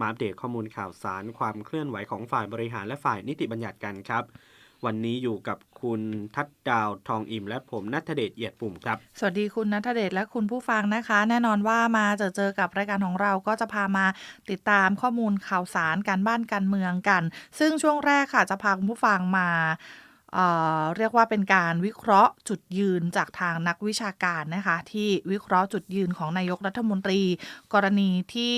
มาอัปเดตข้อมูลข่าวสารความเคลื่อนไหวของฝ่ายบริหารและฝ่ายนิติบัญญัติกันครับ วันนี้อยู่กับคุณทัดดาวทองอิ่ม และผมนัทเดชเอียดปุ่มครับ สวัสดีคุณนัทเดชและคุณผู้ฟังนะคะ แน่นอนว่ามาเจอเจอกับรายการของเราก็จะพามาติดตามข้อมูลข่าวสารการบ้านการเมืองกัน ซึ่งช่วงแรกค่ะจะพาคุณผู้ฟังมาเเรียกว่าเป็นการวิเคราะห์จุดยืนจากทางนักวิชาการนะคะ ที่วิเคราะห์จุดยืนของนายกรัฐมนตรี กรณีที่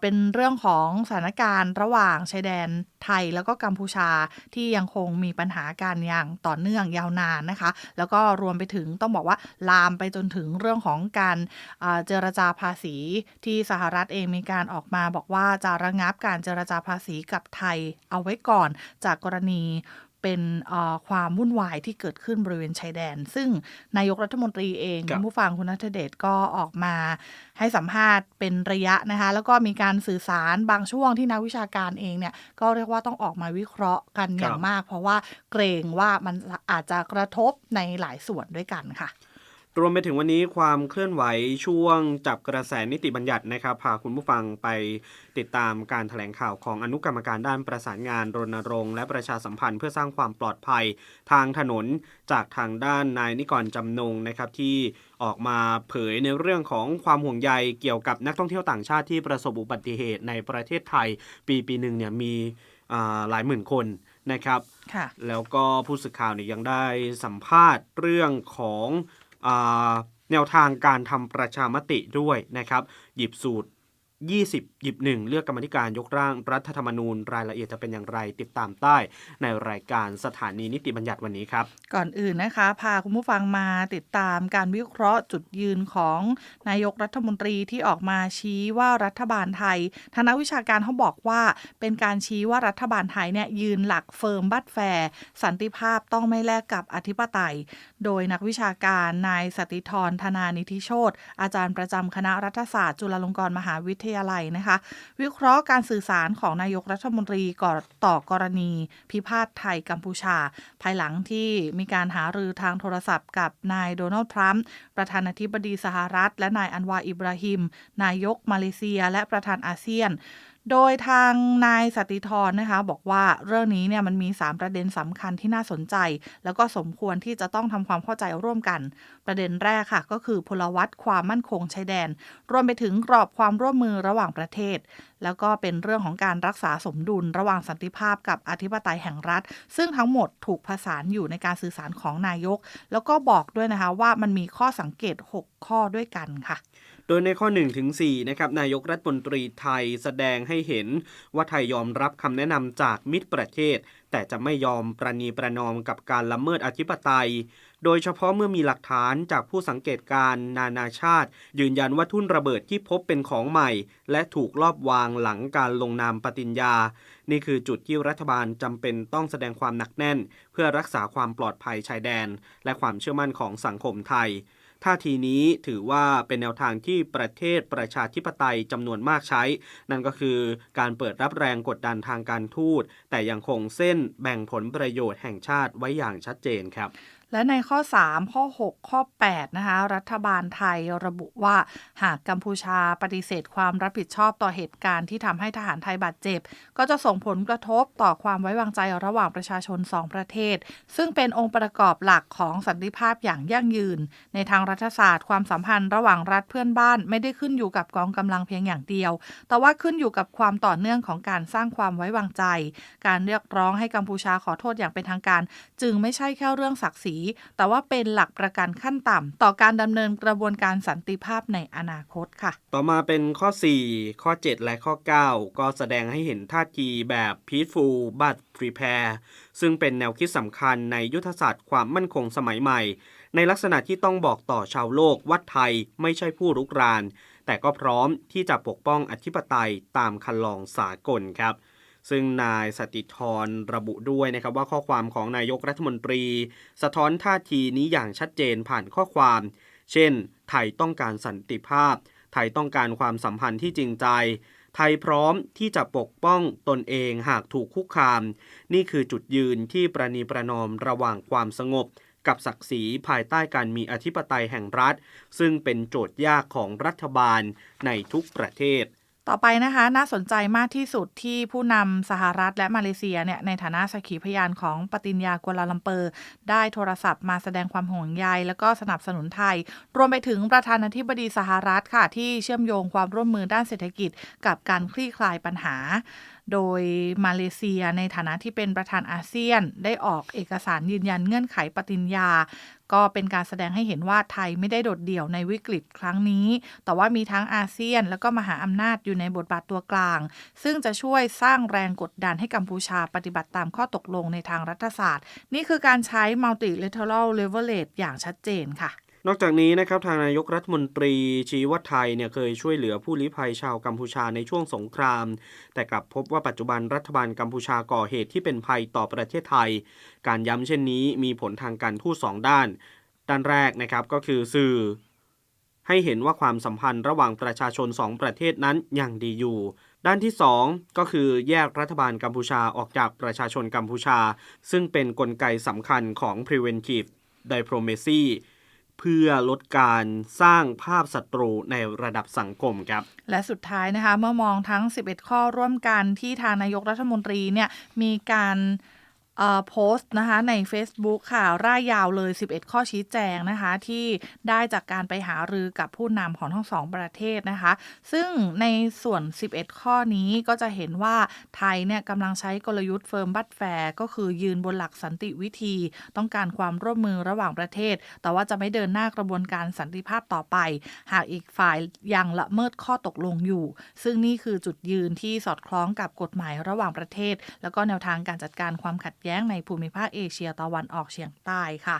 เป็นเรื่องของสถานการณ์ระหว่างชายแดนไทยแล้วก็กัมพูชาที่ยังคงมีปัญหาการอย่างต่อเนื่องยาวนานนะคะ แล้วก็รวมไปถึงต้องบอกว่าลามไปจนถึงเรื่องของการเจรจาภาษีที่สหรัฐเองมีการออกมาบอกว่าจะระงับการเจรจาภาษีกับไทยเอาไว้ก่อนจากกรณี เป็นเอ่อความวุ่นวายที่เกิดขึ้นบริเวณชายแดน ซึ่งนายกรัฐมนตรีเองครับคุณผู้ฟังคุณนัทเดชก็ออกมาให้สัมภาษณ์เป็นระยะนะคะ แล้วก็มีการสื่อสารบางช่วงที่นักวิชาการเองเนี่ยก็เรียกว่าต้องออกมาวิเคราะห์กันอย่างมาก เพราะว่าเกรงว่ามันอาจจะกระทบในหลายส่วนด้วยกันค่ะ รวมไปถึงวันนี้ความเคลื่อนไหวช่วงจับกระแสนิติบัญญัตินะครับพาคุณผู้ฟังไปติดตามการแถลงข่าวของอนุกรรมการด้านประสานงานรณรงค์และประชาสัมพันธ์เพื่อสร้างความปลอดภัยทางถนนจากทางด้านนายนิกรจำนงนะครับที่ออกมาเผยในเรื่องของความห่วงใยเกี่ยวกับนักท่องเที่ยวต่างชาติที่ประสบอุบัติเหตุในประเทศไทย ปีปีหนึ่งเนี่ยมีอ่าหลายหมื่นคนนะครับค่ะแล้วก็ผู้สื่อข่าวเนี่ยยังได้สัมภาษณ์เรื่องของอา แนวทางการทำประชามติด้วยนะครับ หยิบสูตร 20 หยิบ 1 เลือกกรรมธิการยกร่างรัฐธรรมนูญ รายละเอียดจะเป็นอย่างไรติดตามใต้ในรายการสถานีนิติบัญญัติวันนี้ครับ ก่อนอื่นนะคะ พาคุณผู้ฟังมาติดตามการวิเคราะห์จุดยืนของนายกรัฐมนตรีที่ออกมาชี้ว่ารัฐบาลไทยทางนักวิชาการเขาบอกว่าเป็นการชี้ว่ารัฐบาลไทยเนี่ยยืนหลักเฟิร์มบัตแฟร์สันติภาพต้องไม่แลกกับอธิปไตย โดยนักวิชาการนายสติธรธนานิธิโชตอาจารย์ประจำคณะรัฐศาสตร์จุฬาลงกรณ์มหาวิทยาลัยนะคะ วิเคราะห์การสื่อสารของนายกรัฐมนตรีก่อต่อกรณี พิพาทไทยกัมพูชา ภายหลังที่มีการหารือทางโทรศัพท์กับนายโดนัลด์ทรัมป์ประธานาธิบดีสหรัฐ และนายอันวาอิบราฮิม นายกมาเลเซีย และประธานอาเซียน โดยทางนายสติธรนะคะบอกว่าเรื่องนี้เนี่ยมันมี 3 ประเด็นสำคัญที่น่าสนใจ แล้วก็สมควรที่จะต้องทำความเข้าใจร่วมกัน ประเด็นแรกค่ะก็คือพลวัตความมั่นคงชายแดน รวมไปถึงกรอบความร่วมมือระหว่างประเทศ แล้วก็เป็นเรื่องของการรักษาสมดุลระหว่างสันติภาพกับอธิปไตยแห่งรัฐ ซึ่งทั้งหมดถูกผสานอยู่ในการสื่อสารของนายก แล้วก็บอกด้วยนะคะว่ามันมีข้อสังเกต 6 ข้อด้วยกันค่ะ โดยในข้อ1ถึง4นะครับนายกรัฐมนตรีไทยแสดงให้เห็นว่าไทยยอมรับคำแนะนำจากมิตรประเทศ แต่จะไม่ยอมประนีประนอมกับการละเมิดอธิปไตย โดยเฉพาะเมื่อมีหลักฐานจากผู้สังเกตการณ์นานาชาติ ยืนยันว่าทุ่นระเบิดที่พบเป็นของใหม่ และถูกลอบวางหลังการลงนามปฏิญญา นี่คือจุดที่รัฐบาลจำเป็นต้องแสดงความหนักแน่น เพื่อรักษาความปลอดภัยชายแดน และความเชื่อมั่นของสังคมไทย ท่าทีนี้ถือว่าเป็นแนวทางที่ประเทศประชาธิปไตยจำนวนมากใช้ นั่นก็คือการเปิดรับแรงกดดันทางการทูต แต่ยังคงเส้นแบ่งผลประโยชน์แห่งชาติไว้อย่างชัดเจนครับ และในข้อ 3 ข้อ 6 ข้อ 8 นะคะ รัฐบาลไทยระบุว่า หากกัมพูชาปฏิเสธความรับผิดชอบต่อเหตุการณ์ที่ทำให้ทหารไทยบาดเจ็บ ก็จะส่งผลกระทบต่อความไว้วางใจระหว่างประชาชน 2 ประเทศ ซึ่งเป็นองค์ประกอบหลักของสันติภาพอย่างยั่งยืน ในทางรัฐศาสตร์ ความสัมพันธ์ระหว่างรัฐเพื่อนบ้าน ไม่ได้ขึ้นอยู่กับกองกำลังเพียงอย่างเดียว แต่ว่าขึ้นอยู่กับความต่อเนื่องของการสร้างความไว้วางใจ การเรียกร้องให้กัมพูชาขอโทษอย่างเป็นทางการ จึงไม่ใช่แค่เรื่องศักดิ์ศรีแต่ว่าเป็นหลักประกันขั้นต่ำต่อการดำเนินกระบวนการสันติภาพในอนาคตค่ะ ต่อมาเป็นข้อ 4 ข้อ 7 และข้อ 9 ก็แสดงให้เห็นท่าทีแบบ peaceful but prepare ซึ่งเป็นแนวคิดสำคัญในยุทธศาสตร์ความมั่นคงสมัยใหม่ ในลักษณะที่ต้องบอกต่อชาวโลกว่าไทยไม่ใช่ผู้รุกราน แต่ก็พร้อมที่จะปกป้องอธิปไตยตามคันลองสากลครับ ซึ่งนายสติธรระบุด้วยนะครับว่าข้อความของนายกรัฐมนตรี สะท้อนท่าทีนี้อย่างชัดเจนผ่านข้อความ เช่น ไทยต้องการสันติภาพ ไทยต้องการความสัมพันธ์ที่จริงใจ ไทยพร้อมที่จะปกป้องตนเองหากถูกคุกคาม นี่คือจุดยืนที่ประนีประนอมระหว่างความสงบกับศักดิ์ศรีภายใต้การมีอธิปไตยแห่งรัฐ ซึ่งเป็นโจทย์ยากของรัฐบาลในทุกประเทศ ต่อไปนะคะน่าสนใจมากที่สุดที่ผู้นำสหรัฐและมาเลเซียเนี่ยในฐานะสักขีพยานของปฏิญญากัวลาลัมเปอร์ ได้โทรศัพท์มาแสดงความห่วงใยและก็สนับสนุนไทย รวมไปถึงประธานาธิบดีสหรัฐค่ะที่เชื่อมโยงความร่วมมือด้านเศรษฐกิจ กับการคลี่คลายปัญหา โดยมาเลเซียในฐานะที่เป็นประธานอาเซียน ได้ออกเอกสารยืนยันเงื่อนไขปฏิญญา ก็เป็นการแสดงให้เห็นว่าไทยไม่ได้โดดเดี่ยวในวิกฤตครั้งนี้ แต่ว่ามีทั้งอาเซียน แล้วก็มหาอำนาจอยู่ในบทบาทตัวกลาง ซึ่งจะช่วยสร้างแรงกดดันให้กัมพูชาปฏิบัติตามข้อตกลงในทางรัฐศาสตร์ นี่คือการใช้ multilateral leverage อย่างชัดเจนค่ะ นอกจากนี้นะครับทางนายกรัฐมนตรีชี้ว่าไทยเนี่ยเคยช่วยเหลือผู้ลี้ภัยชาวกัมพูชาในช่วงสงคราม แต่กลับพบว่าปัจจุบันรัฐบาลกัมพูชาก่อเหตุที่เป็นภัยต่อประเทศไทย การย้ำเช่นนี้มีผลทางการทูตสองด้าน ด้านแรกนะครับก็คือสื่อ ให้เห็นว่าความสัมพันธ์ระหว่างประชาชนสองประเทศนั้นยังดีอยู่ด้านที่ 2 ก็คือแยกรัฐบาลกัมพูชาออกจากประชาชนกัมพูชา ซึ่งเป็นนกลไกสำคัญของ preventive diplomacy เพื่อลดการสร้างภาพศัตรูในระดับสังคมครับ และสุดท้ายนะคะเมื่อมองทั้ง 11 ข้อร่วมกันที่ทางนายกรัฐมนตรีเนี่ยมีการ โพสต์นะคะใน Facebook ค่ะ ร่ายยาวเลย 11 ข้อชี้แจงนะคะ ที่ได้จากการไปหารือกับผู้นำของทั้งสองประเทศนะคะ ซึ่งในส่วน 11 ข้อนี้ก็จะเห็นว่าไทยเนี่ยกำลังใช้กลยุทธ์เฟิร์มบัตแฟร์ก็คือยืนบนหลักสันติวิธี ต้องการความร่วมมือระหว่างประเทศ แต่ว่าจะไม่เดินหน้ากระบวนการสันติภาพต่อไป หากอีกฝ่ายยังละเมิดข้อตกลงอยู่ ซึ่งนี่คือจุดยืนที่สอดคล้องกับกฎหมายระหว่างประเทศ แล้วก็แนวทางการจัดการความขัดแย้งในภูมิภาคเอเชียตะวันออกเฉียงใต้ค่ะ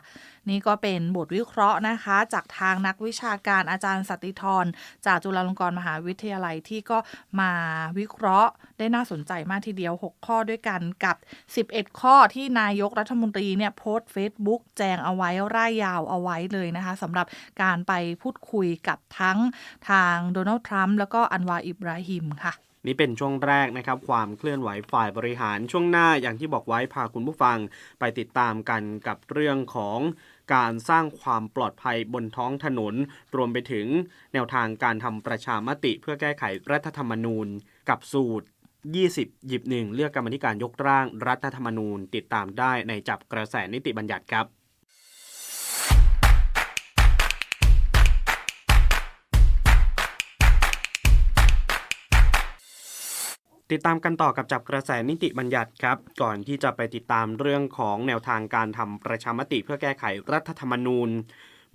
นี่ก็เป็นบทวิเคราะห์นะคะ จากทางนักวิชาการอาจารย์สตติธรจากจุฬาลงกรณ์มหาวิทยาลัยที่ก็มาวิเคราะห์ได้น่าสนใจมากทีเดียว 6 ข้อด้วยกันกับ 11 ข้อที่นายกรัฐมนตรีเนี่ยโพสต์ Facebook แจงเอาไว้ร่ายยาวเอาไว้เลยนะคะสำหรับการไปพูดคุยกับทั้งทางโดนัลด์ทรัมป์แล้วก็อันวาอิบราฮิมค่ะ นี่เป็นช่วงแรกนะครับความเคลื่อนไหวฝ่ายบริหารช่วงหน้าอย่างที่บอกไว้พาคุณผู้ฟังไปติดตามกันกับเรื่องของการสร้างความปลอดภัยบนท้องถนน รวมไปถึงแนวทางการทำประชามติเพื่อแก้ไขรัฐธรรมนูญ กับสูตร 20 หยิบหนึ่งเลือกกรรมธิการยกร่างรัฐธรรมนูญ ติดตามได้ในจับกระแสนิติบัญญัติครับ ติดตามกันต่อกับจับกระแสนิติบัญญัติครับ ก่อนที่จะไปติดตามเรื่องของแนวทางการทำประชามติเพื่อแก้ไขรัฐธรรมนูญ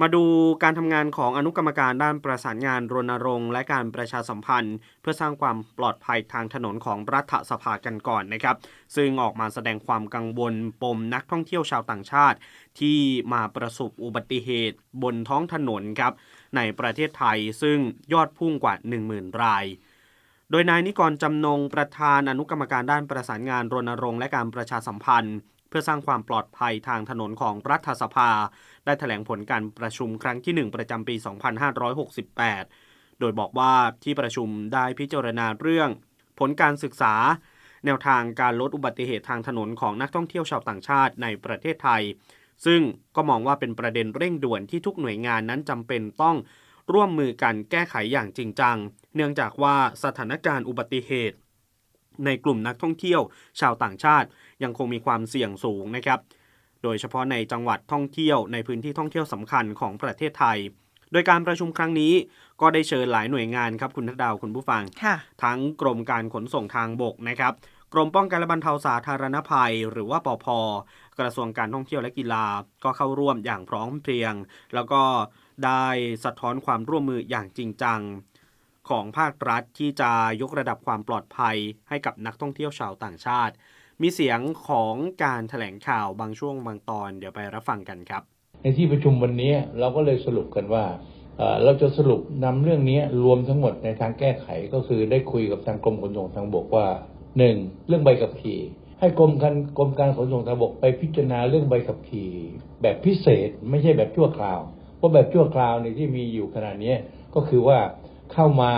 มาดูการทำงานของอนุกรรมการด้านประสานงานรณรงค์และการประชาสัมพันธ์ เพื่อสร้างความปลอดภัยทางถนนของรัฐสภากันก่อนนะครับ ซึ่งออกมาแสดงความกังวลปมนักท่องเที่ยวชาวต่างชาติ ที่มาประสบอุบัติเหตุบนท้องถนนครับในประเทศไทยซึ่งยอดพุ่งกว่า 10,000 ราย โดยนายนิกรจำนงประธานอนุกรรมการด้านประสานงานรณรงค์และการประชาสัมพันธ์ เพื่อสร้างความปลอดภัยทางถนนของรัฐสภา ได้แถลงผลการประชุมครั้งที่ 1 ประจำปี 2568 โดยบอกว่าที่ประชุมได้พิจารณาเรื่อง ผลการศึกษา แนวทางการลดอุบัติเหตุทางถนนของนักท่องเที่ยวชาวต่างชาติในประเทศไทย ซึ่งก็มองว่าเป็นประเด็นเร่งด่วนที่ทุกหน่วยงานนั้นจำเป็นต้อง ร่วมมือกันแก้ไขอย่างจริงจัง เนื่องจากว่าสถานการณ์อุบัติเหตุ ในกลุ่มนักท่องเที่ยว ชาวต่างชาติยังคงมีความเสี่ยงสูงนะครับ โดยเฉพาะในจังหวัดท่องเที่ยวในพื้นที่ท่องเที่ยวสำคัญของประเทศไทย โดยการประชุมครั้งนี้ก็ได้เชิญหลายหน่วยงานครับคุณทัดดาวคุณผู้ฟังค่ะทั้งกรมการขนส่งทางบกนะครับกรมป้องกันและบรรเทาสาธารณภัย หรือว่าปพกระทรวงการท่องเที่ยวและกีฬาก็เข้าร่วมอย่างพร้อมเพรียง แล้วก็ ได้สะท้อนความร่วมมืออย่างจริงจัง ของภาครัฐที่จะยกระดับความปลอดภัยให้กับนักท่องเที่ยวชาวต่างชาติ มีเสียงของการถแถลงข่าวบางช่วงบางตอนเดี๋ยวไปรับฟังกันครับ ในที่ประชุมวันนี้เราก็เลยสรุปกันว่าเราจะสรุปนำเรื่องนี้รวมทั้งหมดในทางแก้ไขก็คือได้คุยกับทางกรมขนส่งทางบกว่าหนึ่งเรื่องใบขับขี่ ให้กรมการกรมการขนส่งทางบกไปพิจารณาเรื่องใบขับขี่ แบบพิเศษไม่ใช่แบบชั่วคราว ราะแบบชั่วคราวเนี่ยที่มีอยู่ขณะนี้ก็คือว่าเข้ามา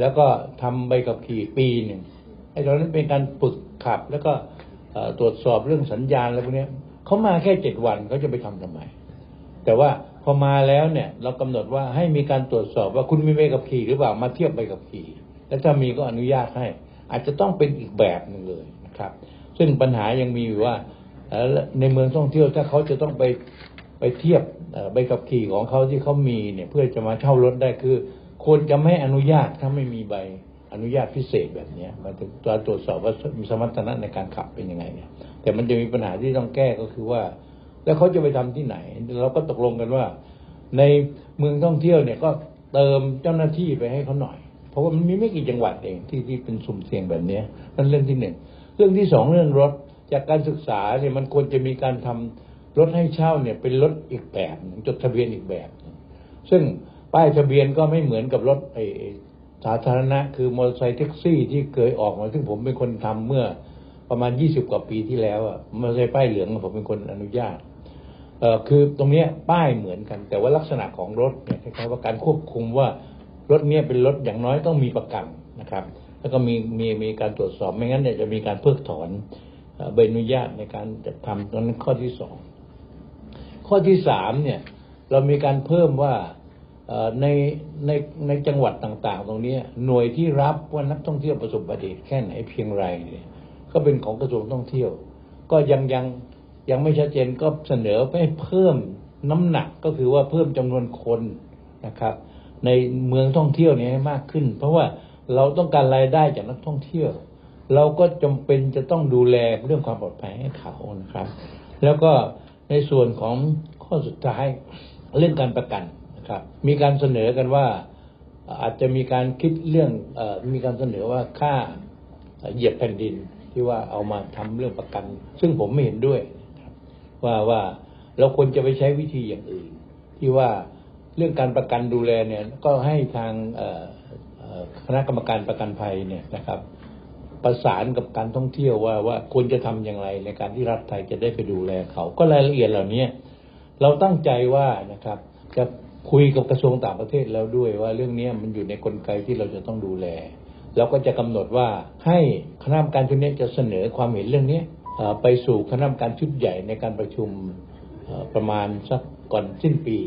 แล้วก็ทำใบขับขี่ปีหนึ่งไอ้ตอนนั้นเป็นการฝึกขับ แล้วก็ตรวจสอบเรื่องสัญญาณอะไรพวกนี้เขามาแค่เจ็ดวันเขาจะไปทำทำไม แต่ว่าพอมาแล้วเนี่ย เรากำหนดว่าให้มีการตรวจสอบว่าคุณมีใบขับขี่หรือเปล่ามาเทียบใบขับขี่ แล้วถ้ามีก็อนุญาตให้ อาจจะต้องเป็นอีกแบบหนึ่งเลยนะครับ ซึ่งปัญหายังมีอยู่ว่าในเมืองท่องเที่ยวถ้าเขาจะต้องไป ไปเทียบใบขับขี่ของเขาที่เขามีเนี่ยเพื่อจะมาเช่ารถได้คือควรจะไม่อนุญาตถ้าไม่มีใบอนุญาตพิเศษแบบนี้มายถึงการตรวจสอบว่ามีสมรรถนะในการขับเป็นยังไงเนี่ยแต่มันจะมีปัญหาที่ต้องแก้ก็คือว่า แล้วเขาจะไปทำที่ไหน เราก็ตกลงกันว่า ในเมืองท่องเที่ยวเนี่ยก็เติมเจ้าหน้าที่ไปให้เขาหน่อย เพราะว่ามันมีไม่กี่จังหวัดเองที่ที่เป็นสุ่มเสี่ยงแบบนี้นั่นเรื่องที่หนึ่งเรื่องที่สองเรื่องรถจากการศึกษาเนี่ยมันควรจะมีการทำ รถให้เช่าเนี่ยเป็นรถอีกแบบหนึ่งจดทะเบียนอีกแบบหนึ่งซึ่งป้ายทะเบียนก็ไม่เหมือนกับรถไอ้สาธารณะ คือมอเตอร์ไซค์แท็กซี่ที่เคยออกมาซึ่งผมเป็นคนทำเมื่อประมาณ20กว่าปีที่แล้วอะมอเตอร์ไซค์ป้ายเหลืองผมเป็นคนอนุญาตเอ่อคือตรงเนี้ยป้ายเหมือนกัน แต่ว่าลักษณะของรถเนี่ยคล้ายๆว่าการควบคุมว่ารถเนี้ยเป็นรถอย่างน้อยต้องมีประกันนะครับ แล้วก็มีมีมีการตรวจสอบไม่งั้นเนี่ยจะมีการเพิกถอนใบอนุญาตในการจัดทำนั้นข้อที่สอง ข้อที่สามเนี่ยเรามีการเพิ่มว่าในในในจังหวัดต่างๆ ตรงนี้หน่วยที่รับว่านักท่องเที่ยวประสบอุบัติเหตุแค่ไหนเพียงไรเนี่ยก็เป็นของกระทรวงท่องเที่ยว ก็ยังยังยังไม่ชัดเจนก็เสนอให้เพิ่มน้ำหนักก็คือว่าเพิ่มจำนวนคนนะครับ ในเมืองท่องเที่ยวนี้ให้มากขึ้น เพราะว่าเราต้องการรายได้จากนักท่องเที่ยว เราก็จำเป็นจะต้องดูแลเรื่องความปลอดภัยให้เขานะครับ แล้วก็ ในส่วนของข้อสุดท้ายเรื่องการประกันนะครับ มีการเสนอกันว่าอาจจะมีการคิดเรื่องอมีการเสนอว่าค่าเหยียบแผ่นดินที่ว่าเอามาทำเรื่องประกัน ซึ่งผมไม่เห็นด้วยว่าว่าเราควรจะไปใช้วิธีอย่างอื่น ที่ว่าเรื่องการประกันดูแลเนี่ยก็ให้ทางคณะกรรมการประกันภัยเนี่ยนะครับ ประสานกับการท่องเที่ยวว่าว่าควรจะทำอย่างไรในการที่รัฐไทยจะได้ไปดูแลเขา ก็รายละเอียดเหล่านี้เราตั้งใจว่านะครับจะคุยกับกระทรวงต่างประเทศแล้วด้วยว่าเรื่องนี้มันอยู่ในกลไกที่เราจะต้องดูแลเราก็จะกำหนดว่าให้คณะกรรมการชุดนี้จะเสนอความเห็นเรื่องนี้ไปสู่คณะกรรมการชุดใหญ่ในการประชุมประมาณสักก่อนสิ้นปี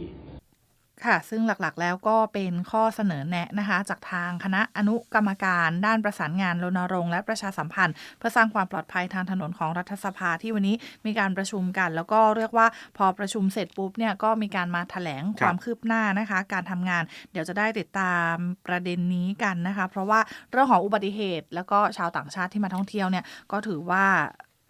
ค่ะ ซึ่งหลักๆ แล้วก็เป็นข้อเสนอแนะนะคะ จากทางคณะอนุกรรมการด้านประสานงานรณรงค์และประชาสัมพันธ์ เพื่อสร้างความปลอดภัยทางถนนของรัฐสภาที่วันนี้มีการประชุมกัน แล้วก็เรียกว่าพอประชุมเสร็จปุ๊บเนี่ยก็มีการมาแถลงความคืบหน้านะคะ การทำงานเดี๋ยวจะได้ติดตามประเด็นนี้กันนะคะ เพราะว่าเรื่องของอุบัติเหตุ แล้วก็ชาวต่างชาติที่มาท่องเที่ยวเนี่ยก็ถือว่า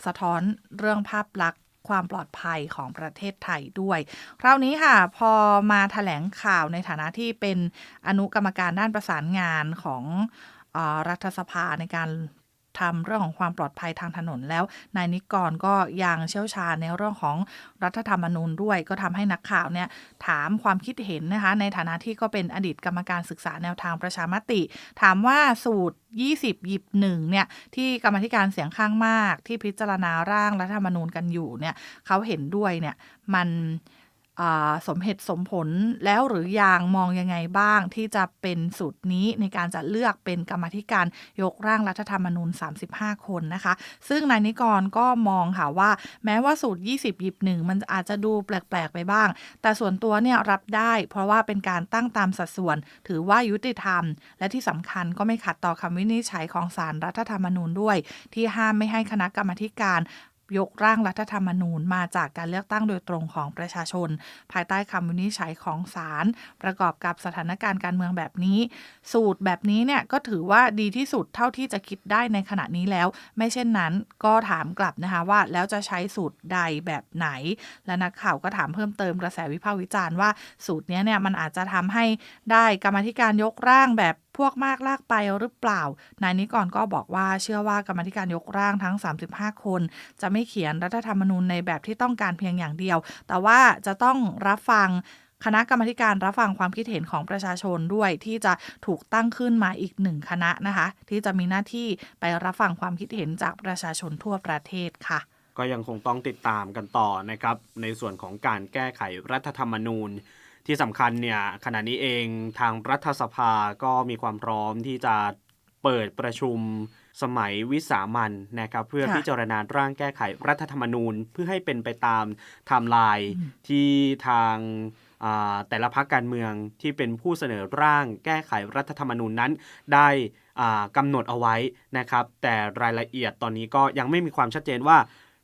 สะท้อนเรื่องภาพลักษณ์ ความปลอดภัยของประเทศไทยด้วยคราวนี้ค่ะ พอมาถแถลงข่าวในฐานะที่เป็นอนุกรรมการด้านประสานงานของรัฐสภาในการ ทำเรื่องของความปลอดภัยทางถนนแล้ว นายนิกรก็ยังเชี่ยวชาญในเรื่องของรัฐธรรมนูญด้วย ก็ทำให้นักข่าวเนี่ยถามความคิดเห็นนะคะในฐานะที่ก็เป็นอดีตกรรมการศึกษาแนวทางประชามติ ถามว่าสูตร 20 หยิบหนึ่งเนี่ยที่กรรมธิการเสียงข้างมาก ที่พิจารณาร่างรัฐธรรมนูญกันอยู่เนี่ยเขาเห็นด้วยเนี่ยมัน สมเหตุสมผลแล้วหรือยังมองยังไงบ้างที่จะเป็นสูตรนี้ในการจะเลือกเป็นกรรมธิการยกร่างรัฐธรรมนูญ 35 คนนะคะ ซึ่งนายนิกรก็มองค่ะว่า แม้ว่าสูตร 20 หยิบหนึ่งมันอาจจะดูแปลก ๆ ไปบ้าง แต่ส่วนตัวเนี่ยรับได้ เพราะว่าเป็นการตั้งตามสัดส่วน ถือว่ายุติธรรม และที่สำคัญก็ไม่ขัดต่อคำวินิจฉัยของศาลรัฐธรรมนูญด้วย ที่ห้ามไม่ให้คณะกรรมธิการ ยกร่างรัฐธรรมนูญมาจากการเลือกตั้งโดยตรงของประชาชน ภายใต้คำวินิจฉัยของศาลประกอบกับสถานการณ์การเมืองแบบนี้ สูตรแบบนี้เนี่ยก็ถือว่าดีที่สุดเท่าที่จะคิดได้ในขณะนี้แล้ว ไม่เช่นนั้นก็ถามกลับนะคะว่า แล้วจะใช้สูตรใดแบบไหน และนักข่าวก็ถามเพิ่มเติมกระแสวิพากษ์วิจารณ์ว่าสูตรนี้เนี่ยมันอาจจะทำให้ได้กรรมธิการยกร่างแบบ พวกมากลากไปหรือเปล่า นายนิกรก็บอกว่าเชื่อว่ากรรมธิการยกร่างทั้ง 35 คน จะไม่เขียนรัฐธรรมนูญในแบบที่ต้องการเพียงอย่างเดียว แต่ว่าจะต้องรับฟังคณะกรรมธิการรับฟังความคิดเห็นของประชาชนด้วยที่จะถูกตั้งขึ้นมาอีกหนึ่งคณะนะคะ ที่จะมีหน้าที่ไปรับฟังความคิดเห็นจากประชาชนทั่วประเทศค่ะ ก็ยังคงต้องติดตามกันต่อนะครับ ในส่วนของการแก้ไขรัฐธรรมนูญ ที่สำคัญเนี่ยขณะนี้เองทางรัฐสภาก็มีความพร้อมที่จะเปิดประชุมสมัยวิสามันนะครับเพื่อค่ะพิจารณาร่างแก้ไขรัฐธรรมนูญ เพื่อให้เป็นไปตามไทม์ไลน์ที่ทางอ่าแต่ละพรรคการเมืองที่เป็นผู้เสนอร่างแก้ไขรัฐธรรมนูญนั้น ได้อ่ากำหนดเอาไว้นะครับ แต่รายละเอียดตอนนี้ก็ยังไม่มีความชัดเจนว่า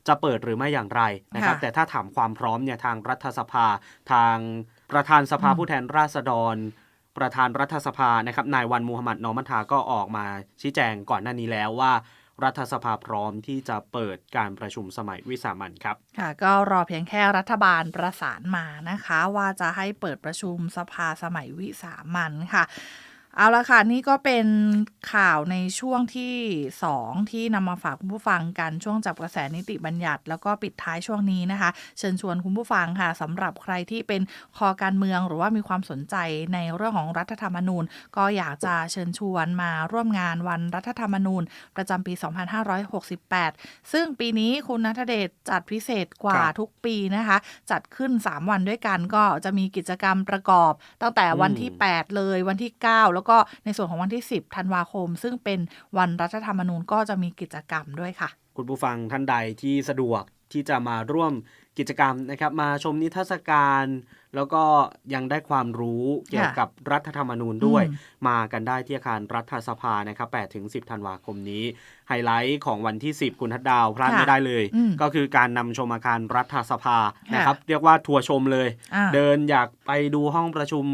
จะเปิดหรือไม่อย่างไรนะครับค่ะแต่ถ้าถามความพร้อมเนี่ยทางรัฐสภาทาง ประธานสภาผู้แทนราษฎร ประธานรัฐสภานะครับนายวันมูฮัมหมัดนอมัทาก็ออกมาชี้แจงก่อนหน้านี้แล้วว่ารัฐสภาพร้อมที่จะเปิดการประชุมสมัยวิสามันครับ ค่ะ ก็รอเพียงแค่รัฐบาลประสานมานะคะ ว่าจะให้เปิดประชุมสภาสมัยวิสามันค่ะ เอาละค่ะ นี่ก็เป็นข่าวในช่วงที่ 2 ที่นำมาฝากคุณผู้ฟังกันช่วงจับกระแสนิติบัญญัติ แล้วก็ปิดท้ายช่วงนี้นะคะ เชิญชวนคุณผู้ฟังค่ะสำหรับใครที่เป็นคอการเมืองหรือว่ามีความสนใจในเรื่องของรัฐธรรมนูญ ก็อยากจะเชิญชวนมาร่วมงานวันรัฐธรรมนูญ ประจำปี 2568 ซึ่งปีนี้คุณนัทเดชจัดพิเศษกว่าครับทุกปีนะคะ จัดขึ้น 3 วันด้วยกันก็จะมีกิจกรรมประกอบ ตั้งแต่วันที่ 8 เลยวันที่ 9 แล้วก็ในส่วนของวันที่ 10 ธันวาคม ซึ่งเป็นวันรัฐธรรมนูญก็จะมีกิจกรรมด้วยค่ะ คุณผู้ฟังท่านใดที่สะดวกที่จะมาร่วมกิจกรรมนะครับ มาชมนิทรรศการ แล้วก็ยังได้ความรู้เกี่ยวกับรัฐธรรมนูญด้วยอืมมากันได้ที่อาคารรัฐสภานะครับ8ถึง 10 ธันวาคมนี้ ไฮไลท์ของวันที่ 10 คุณทัดดาวพลาดค่ะไม่ได้เลยอืมก็คือการนำชมอาคารรัฐสภาค่ะนะครับ เรียกว่าทัวร์ชมเลยอ่าเดินอยากไปดูห้องประชุม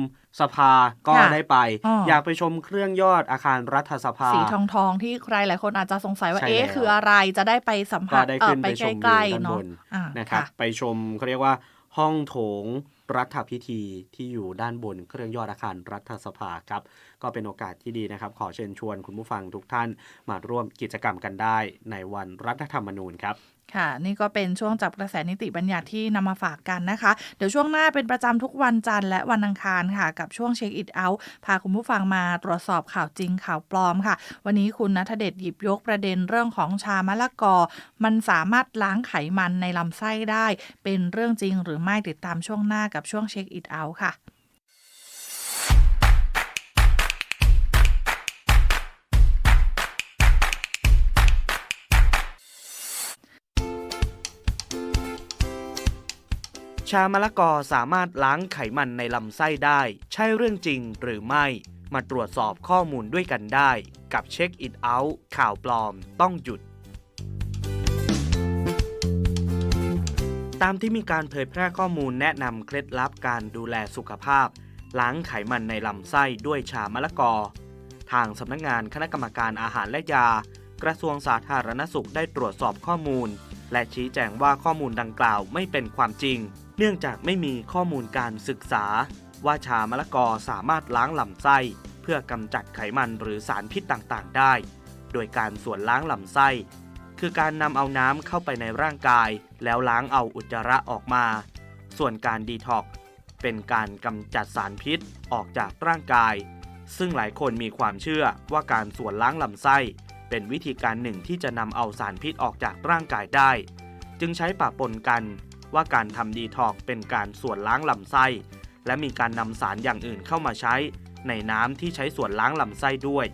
สภาก็ค่ะได้ไปอ๋อออยากไปชมเครื่องยอดอาคารรัฐสภา สีทองทองๆที่ใครหลายคนอาจจะสงสัยว่าใช่เอ๊ะแล้วคืออะไรจะได้ไปสัมผัก็สได้เอขึ้อนไปไปชมใกล้วิวด้านๆเนาะบนอ่านะครับค่ะไปชมเขาเรียกว่าห้องโถง รัฐพิธีที่อยู่ด้านบนเครื่องยอดอาคารรัฐสภาครับ ก็เป็นโอกาสที่ดีนะครับ ขอเชิญชวนคุณผู้ฟังทุกท่านมาร่วมกิจกรรมกันได้ในวันรัฐธรรมนูญครับ ค่ะ นี่ก็เป็นช่วงจับกระแสนิติบัญญัติที่นำมาฝากกันนะคะ เดี๋ยวช่วงหน้าเป็นประจำทุกวันจันทร์และวันอังคารค่ะ กับช่วงเช็คอิ t เอาท์พาคุณผู้ฟังมาตรวจสอบข่าวจริงข่าวปลอมค่ะ วันนี้คุณนัทเดชหยิบยกประเด็นเรื่องของชามะละกอ มันสามารถล้างไขมันในลำไส้ได้ เป็นเรื่องจริงหรือไม่ติดตามช่วงหน้ากับช่วงเช็คอิ t เอาท์ค่ะ ชามะละกอสามารถล้างไขมันในลำไส้ได้ ใช่เรื่องจริงหรือไม่ มาตรวจสอบข้อมูลด้วยกันได้ กับเช็คอิ t เอาท์ข่าวปลอมต้องหยุด ตามที่มีการเผยแพร่ข้อมูลแนะนำเคล็ดลับการดูแลสุขภาพ ล้างไขมันในลำไส้ด้วยชามะละกอ ทางสำนักงานคณะกรรมการอาหารและยา กระทรวงสาธารณสุขได้ตรวจสอบข้อมูลและชี้แจงว่าข้อมูลดังกล่าวไม่เป็นความจริง เนื่องจากไม่มีข้อมูลการศึกษา ว่าชามะละกอสามารถล้างลำไส้ เพื่อกำจัดไขมันหรือสารพิษต่างๆ ได้ โดยการส่วนล้างลำไส้ คือการนำเอาน้ำเข้าไปในร่างกาย แล้วล้างเอาอุจจาระออกมา ส่วนการดีท็อกเป็นการกำจัดสารพิษออกจากร่างกาย ซึ่งหลายคนมีความเชื่อว่าการส่วนล้างลำไส้ เป็นวิธีการหนึ่งที่จะนำเอาสารพิษออกจากร่างกายได้ จึงใช้ปะปนกัน ว่าการทำดีท็อกเป็นการส่วนล้างลำไส้ และมีการนำสารอย่างอื่นเข้ามาใช้ ในน้ำที่ใช้ส่วนล้างลำไส้ด้วย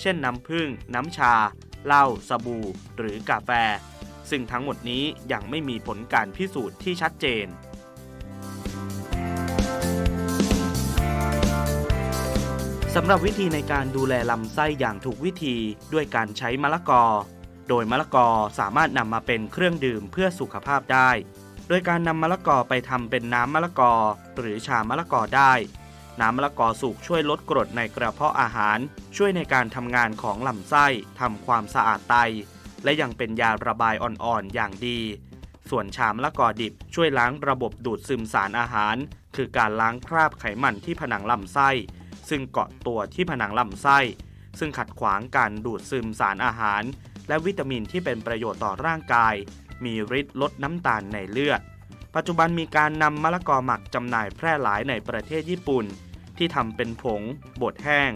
เช่นน้ำผึ้งน้ำชา เหล้าสบู่ หรือกาแฟ ซึ่งทั้งหมดนี้ยังไม่มีผลการพิสูจน์ที่ชัดเจนสำหรับวิธีในการดูแลลำไส้อย่างถูกวิธีด้วยการใช้มะละกอ โดยมะละกอสามารถนำมาเป็นเครื่องดื่มเพื่อสุขภาพได้ โดยการนำมะละกอไปทำเป็นน้ำมะละกอ หรือชามะละกอได้ น้ำมะละกอสุกช่วยลดกรดในกระเพาะอาหาร ช่วยในการทำงานของลำไส้ทำความสะอาดไต และยังเป็นยาระบายอ่อนๆอย่างดี ส่วนชามะละกอดิบช่วยล้างระบบดูดซึมสารอาหาร คือการล้างคราบไขมันที่ผนังลำไส้ ซึ่งเกาะตัวที่ผนังลำไส้ ซึ่งขัดขวางการดูดซึมสารอาหาร และวิตามินที่เป็นประโยชน์ต่อร่างกาย มีฤทธิ์ลดน้ำตาลในเลือด ปัจจุบันมีการนำมะละกอหมักจำหน่ายแพร่หลายในประเทศญี่ปุ่น ที่ทำเป็นผงบดแห้ง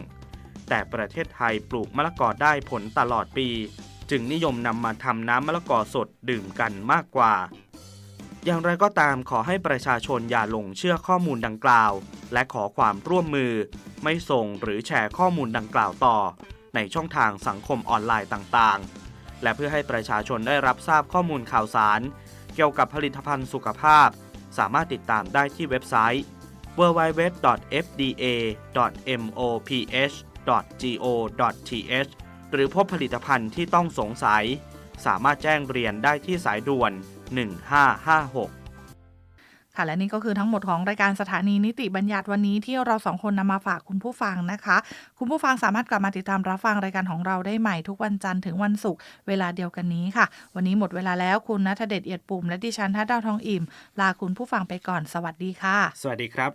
แต่ประเทศไทยปลูกมะละกอได้ผลตลอดปี จึงนิยมนำมาทำน้ำมะละกอสดดื่มกันมากกว่า อย่างไรก็ตามขอให้ประชาชนอย่าหลงเชื่อข้อมูลดังกล่าว และขอความร่วมมือ ไม่ส่งหรือแชร์ข้อมูลดังกล่าวต่อ ในช่องทางสังคมออนไลน์ต่างๆ และเพื่อให้ประชาชนได้รับทราบข้อมูลข่าวสาร เกี่ยวกับผลิตภัณฑ์สุขภาพ สามารถติดตามได้ที่เว็บไซต์ www.fda.moph.go.th หรือพบผลิตภัณฑ์ที่ต้องสงสัย สามารถแจ้งเรียนได้ที่สายด่วน 1556 ค่ะและนี่ก็คือทั้งหมดของรายการสถานีนิติบัญญัติวันนี้ที่เราสองคนนำมาฝากคุณผู้ฟังนะคะ คุณผู้ฟังสามารถกลับมาติดตามรับฟังรายการของเราได้ใหม่ทุกวันจันทร์ถึงวันศุกร์เวลาเดียวกันนี้ค่ะ วันนี้หมดเวลาแล้วคุณนัทเดชเอียดปุ่ม และดิฉันทัดดาวทองอิ่ม ลาคุณผู้ฟังไปก่อนสวัสดีค่ะ สวัสดีครับ